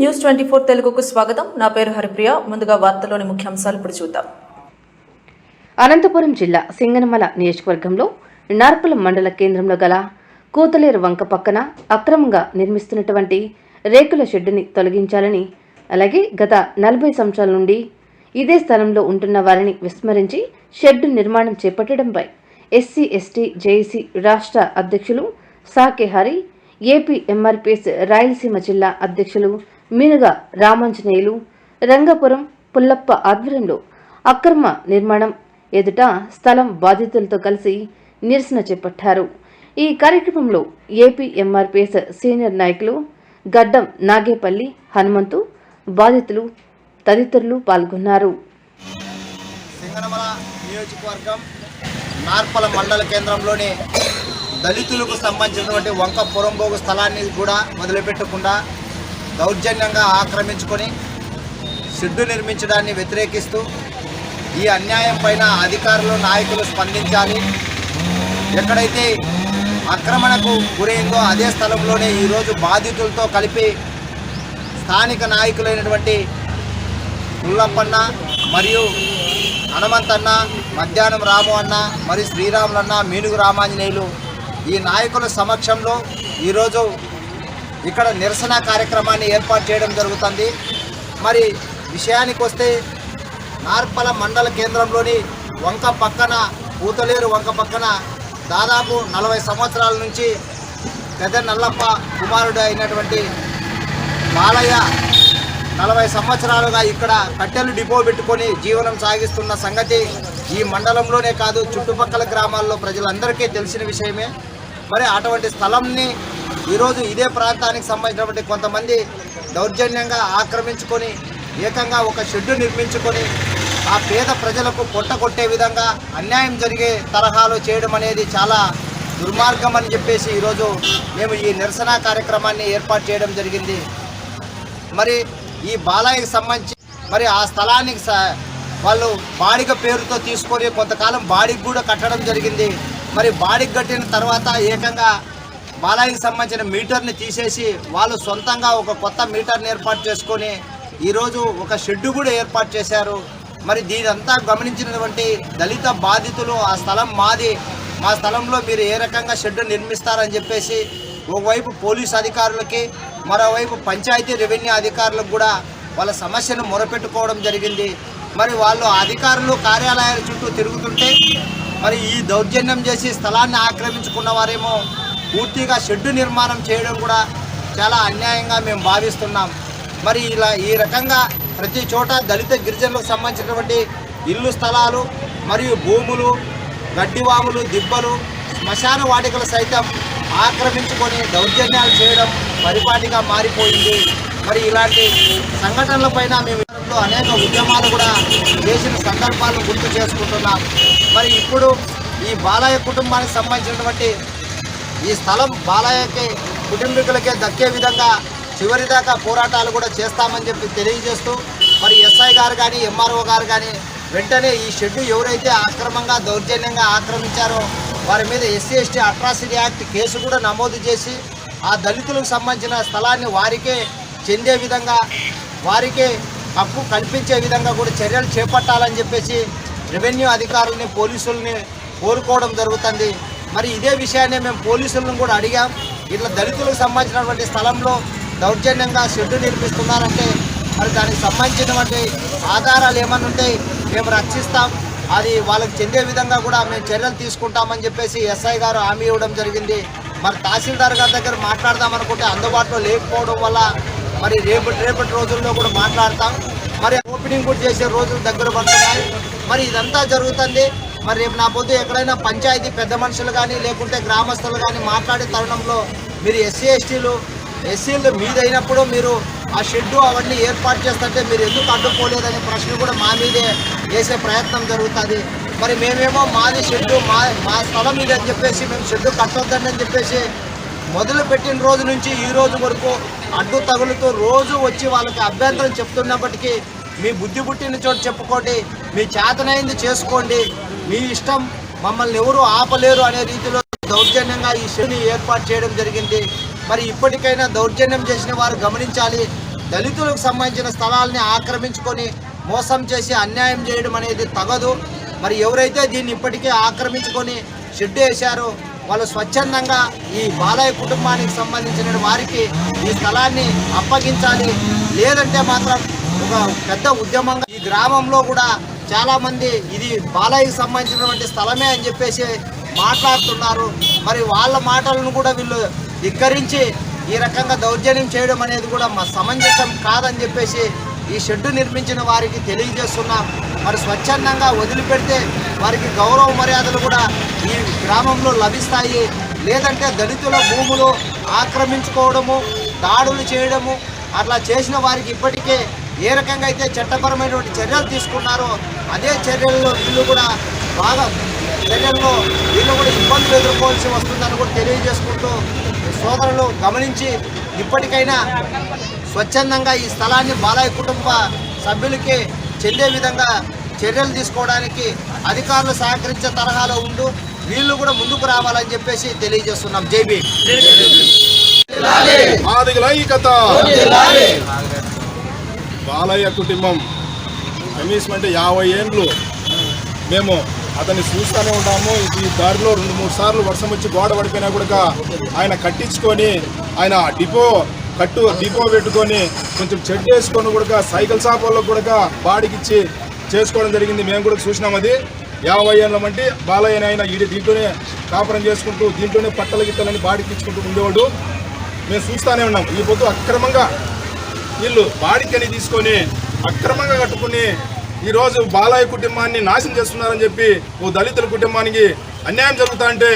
News twenty four తెలుగుకు స్వాగతం. నా పేరు హరిప్రియ. ముందుగా వార్తలోని ముఖ్యాంశాలు ఇప్పుడు చూద్దాం. అనంతపురం జిల్లా సింగనమల నియోజకవర్గంలో నార్పల మండల కేంద్రంలో గల కూతలేరు వంక పక్కన అక్రమంగా నిర్మిస్తున్నటువంటి రేకుల షెడ్డుని తొలగించాలని అలాగే గత నలభై సంవత్సరాల నుండి ఇదే స్థలంలో ఉంటున్న వారిని విస్మరించి షెడ్డు నిర్మాణం చేపట్టడంపై ఎస్సీ ఎస్టీ జేఏసీ రాష్ట్ర అధ్యక్షులు సాకే హరి ఏపీ ఎంఆర్పిఎస్ రాయలసీమ జిల్లా అధ్యక్షులు మీనుగా రామాంజనేయులు రంగపురం పుల్లప్ప ఆధ్వర్యంలో అక్రమ నిర్మాణం ఎదుట స్థలం బాధితులతో కలిసి నిరసన చేపట్టారు. ఈ కార్యక్రమంలో ఏపీ ఎంఆర్పిఎస్ సీనియర్ నాయకులు గడ్డం నాగేపల్లి హనుమంతు బాధితులు తదితరులు పాల్గొన్నారు. సింగనమల నియోజకవర్గం నార్పల మండల కేంద్రంలోని దళితులకు సంబంధించినటువంటి వంక పొరంబోగు స్థలాన్ని కూడా వదిలిపెట్టకుండా దౌర్జన్యంగా ఆక్రమించుకొని షెడ్డు నిర్మించడాన్ని వ్యతిరేకిస్తూ ఈ అన్యాయం పైన అధికారులు నాయకులు స్పందించాలి. ఎక్కడైతే ఆక్రమణకు గురైందో అదే స్థలంలోనే ఈరోజు బాధితులతో కలిపి స్థానిక నాయకులైనటువంటి పుల్లప్పన్న మరియు హనుమంతన్న మధ్యాహ్నం రాము అన్న మరియు శ్రీరాములన్న మీనుగు రామాంజనేయులు ఈ నాయకుల సమక్షంలో ఈరోజు ఇక్కడ నిరసన కార్యక్రమాన్ని ఏర్పాటు చేయడం జరుగుతుంది. మరి విషయానికి వస్తే నార్పల మండల కేంద్రంలోని వంక పక్కన పూతలేరు వంక పక్కన దాదాపు నలభై సంవత్సరాల నుంచి పెద్ద నల్లప్ప కుమారుడు అయినటువంటి బాలయ్య నలభై సంవత్సరాలుగా ఇక్కడ కట్టెలు డిపో పెట్టుకొని జీవనం సాగిస్తున్న సంగతి ఈ మండలంలోనే కాదు చుట్టుపక్కల గ్రామాల్లో ప్రజలందరికీ తెలిసిన విషయమే. మరి అటువంటి స్థలంని ఈరోజు ఇదే ప్రాంతానికి సంబంధించినటువంటి కొంతమంది దౌర్జన్యంగా ఆక్రమించుకొని ఏకంగా ఒక షెడ్డు నిర్మించుకొని ఆ పేద ప్రజలకు పొట్ట కొట్టే విధంగా అన్యాయం జరిగే తరహాలో చేయడం అనేది చాలా దుర్మార్గం అని చెప్పేసి ఈరోజు మేము ఈ నిరసన కార్యక్రమాన్ని ఏర్పాటు చేయడం జరిగింది. మరి ఈ బాలయ్యకి సంబంధించి మరి ఆ స్థలానికి స- వాళ్ళు బాడిగ పేరుతో తీసుకొని కొంతకాలం బాడికి కూడా కట్టడం జరిగింది. మరి బాడికి కట్టిన తర్వాత ఏకంగా బాలాయికి సంబంధించిన మీటర్ని తీసేసి వాళ్ళు సొంతంగా ఒక కొత్త మీటర్ని ఏర్పాటు చేసుకొని ఈరోజు ఒక షెడ్డు కూడా ఏర్పాటు చేశారు. మరి దీనంతా గమనించినటువంటి దళిత బాధితులు ఆ స్థలం మాది మా స్థలంలో మీరు ఏ రకంగా షెడ్డు నిర్మిస్తారని చెప్పేసి ఒకవైపు పోలీస్ అధికారులకి మరోవైపు పంచాయతీ రెవెన్యూ అధికారులకు కూడా వాళ్ళ సమస్యను మొరపెట్టుకోవడం జరిగింది. మరి వాళ్ళు అధికారులు కార్యాలయాల చుట్టూ తిరుగుతుంటే మరి ఈ దౌర్జన్యం చేసి స్థలాన్ని ఆక్రమించుకున్న వారేమో పూర్తిగా షెడ్డు నిర్మాణం చేయడం కూడా చాలా అన్యాయంగా మేము భావిస్తున్నాం. మరి ఇలా ఈ రకంగా ప్రతి చోట దళిత గిరిజనులకు సంబంధించినటువంటి ఇల్లు స్థలాలు మరియు భూములు గడ్డివాములు దిబ్బలు శ్మశాన వాటికలు సైతం ఆక్రమించుకొని దౌర్జన్యాలు చేయడం పరిపాటిగా మారిపోయింది. మరి ఇలాంటి సంఘటనలపైన మేము అనేక ఉద్యమాలు కూడా చేసిన సందర్భాలను గుర్తు చేసుకుంటున్నాం. మరి ఇప్పుడు ఈ బాలయ్య కుటుంబానికి సంబంధించినటువంటి ఈ స్థలం బాలయ్యకి కుటుంబీకులకే దక్కే విధంగా చివరిదాకా పోరాటాలు కూడా చేస్తామని చెప్పి తెలియజేస్తూ మరి ఎస్ఐ గారు కానీ ఎంఆర్ఓ గారు కానీ వెంటనే ఈ షెడ్డు ఎవరైతే అక్రమంగా దౌర్జన్యంగా ఆక్రమించారో వారి మీద SC ST atrocity act case కూడా నమోదు చేసి ఆ దళితులకు సంబంధించిన స్థలాన్ని వారికే చెందే విధంగా వారికే హక్కు కల్పించే విధంగా కూడా చర్యలు చేపట్టాలని చెప్పేసి రెవెన్యూ అధికారుల్ని పోలీసుల్ని కోరుకోవడం జరుగుతుంది. మరి ఇదే విషయాన్ని మేము పోలీసులను కూడా అడిగాం. ఇట్లా దళితులకు సంబంధించినటువంటి స్థలంలో దౌర్జన్యంగా షెడ్డు నిర్మిస్తున్నారంటే మరి దానికి సంబంధించినటువంటి ఆధారాలు ఏమైనా ఉంటే మేము రక్షిస్తాం. అది వాళ్ళకి చెందే విధంగా కూడా మేము చర్యలు తీసుకుంటామని చెప్పేసి ఎస్ఐ గారు హామీ ఇవ్వడం జరిగింది. మరి తహసీల్దార్ గారి దగ్గర మాట్లాడదాం అనుకుంటే అందుబాటులో లేకపోవడం వల్ల మరి రేపు రేపటి రోజుల్లో కూడా మాట్లాడతాం. మరి ఓపెనింగ్ కూడా చేసే రోజులు దగ్గర పడుతున్నాయి. మరి ఇదంతా జరుగుతుంది. మరి రేపు నా పొద్దు ఎక్కడైనా పంచాయతీ పెద్ద మనుషులు కానీ లేకుంటే గ్రామస్తులు కానీ మాట్లాడే తరుణంలో మీరు ఎస్సీ ఎస్టీలు ఎస్సీలు మీదైనప్పుడు మీరు ఆ షెడ్డు అవన్నీ ఏర్పాటు చేస్తుంటే మీరు ఎందుకు అడ్డుకోలేదనే ప్రశ్న కూడా మా మీదే వేసే ప్రయత్నం జరుగుతుంది. మరి మేమేమో మాది షెడ్డు మా మా స్థలం ఇది అని చెప్పేసి మేము షెడ్డు కట్టొద్దండి అని చెప్పేసి మొదలు పెట్టిన రోజు నుంచి ఈ రోజు వరకు అడ్డు తగులుతూ రోజు వచ్చి వాళ్ళకి అభ్యంతరం చెప్తున్నప్పటికీ మీ బుద్ధి పుట్టిన చోటు చెప్పుకోండి మీ చేతనైంది చేసుకోండి. మీ ఇష్టం మమ్మల్ని ఎవరు ఆపలేరు అనే రీతిలో దౌర్జన్యంగా ఈ షెడ్ని ఏర్పాటు చేయడం జరిగింది. మరి ఇప్పటికైనా దౌర్జన్యం చేసిన వారు గమనించాలి. దళితులకు సంబంధించిన స్థలాల్ని ఆక్రమించుకొని మోసం చేసి అన్యాయం చేయడం అనేది తగదు. మరి ఎవరైతే దీన్ని ఇప్పటికే ఆక్రమించుకొని షెడ్ వేశారో వాళ్ళు స్వచ్ఛందంగా ఈ బాలయ్య కుటుంబానికి సంబంధించిన వారికి ఈ స్థలాన్ని అప్పగించాలి. లేదంటే మాత్రం ఒక పెద్ద ఉద్యమంగా ఈ గ్రామంలో కూడా చాలా మంది ఇది బాలయ్యకి సంబంధించినటువంటి స్థలమే అని చెప్పేసి మాట్లాడుతున్నారు. మరి వాళ్ళ మాటలను కూడా వీళ్ళు ధిక్కరించి ఈ రకంగా దౌర్జన్యం చేయడం అనేది కూడా మా సమంజసం కాదని చెప్పేసి ఈ షెడ్డు నిర్మించిన వారికి తెలియజేస్తున్నాం. మరి స్వచ్ఛందంగా వదిలిపెడితే వారికి గౌరవ మర్యాదలు కూడా ఈ గ్రామంలో లభిస్తాయి. లేదంటే దళితుల భూములు ఆక్రమించుకోవడము దాడులు చేయడము అట్లా చేసిన వారికి ఇప్పటికే ఏ రకంగా అయితే చట్టపరమైనటువంటి చర్యలు తీసుకున్నారో అదే చర్యల్లో వీళ్ళు కూడా బాగా చర్యల్లో వీళ్ళు కూడా ఇబ్బందులు ఎదుర్కోవాల్సి వస్తుందని కూడా తెలియజేసుకుంటూ సోదరులు గమనించి ఇప్పటికైనా స్వచ్ఛందంగా ఈ స్థలాన్ని బాలయ్య కుటుంబ సభ్యులకి చెందే విధంగా చర్యలు తీసుకోవడానికి అధికారులు సహకరించే తరహాలో ఉండు వీళ్ళు కూడా ముందుకు రావాలని చెప్పేసి తెలియజేస్తున్నాం. జైబీ ఆదిగల బాలయ్య కుటుంబం. కనీసం అంటే యాభై ఏండ్లు మేము అతన్ని చూస్తూనే ఉన్నాము. ఈ దారిలో రెండు మూడు సార్లు వర్షం వచ్చి గోడ పడిపోయినా కూడా ఆయన కట్టించుకొని ఆయన డిపో కట్టు డిపో పెట్టుకొని కొంచెం చెడ్ వేసుకొని కూడా సైకిల్ షాప్ వాళ్ళకు కూడా బాడికిచ్చి చేసుకోవడం జరిగింది. మేము కూడా చూసినాం అది. యాభై ఏళ్ళ వంటి బాలయ్య ఆయన ఈ దీంట్లోనే కాపురం చేసుకుంటూ దీంట్లోనే పట్టలు గిట్టలని బాడికిచ్చుకుంటూ ఉండేవాడు. మేము చూస్తూనే ఉన్నాం. ఈ పొద్దు అక్రమంగా వీళ్ళు బాడికని తీసుకొని అక్రమంగా కట్టుకుని ఈరోజు బాలయ్య కుటుంబాన్ని నాశనం చేస్తున్నారని చెప్పి ఓ దళితుల కుటుంబానికి అన్యాయం జరుగుతా అంటే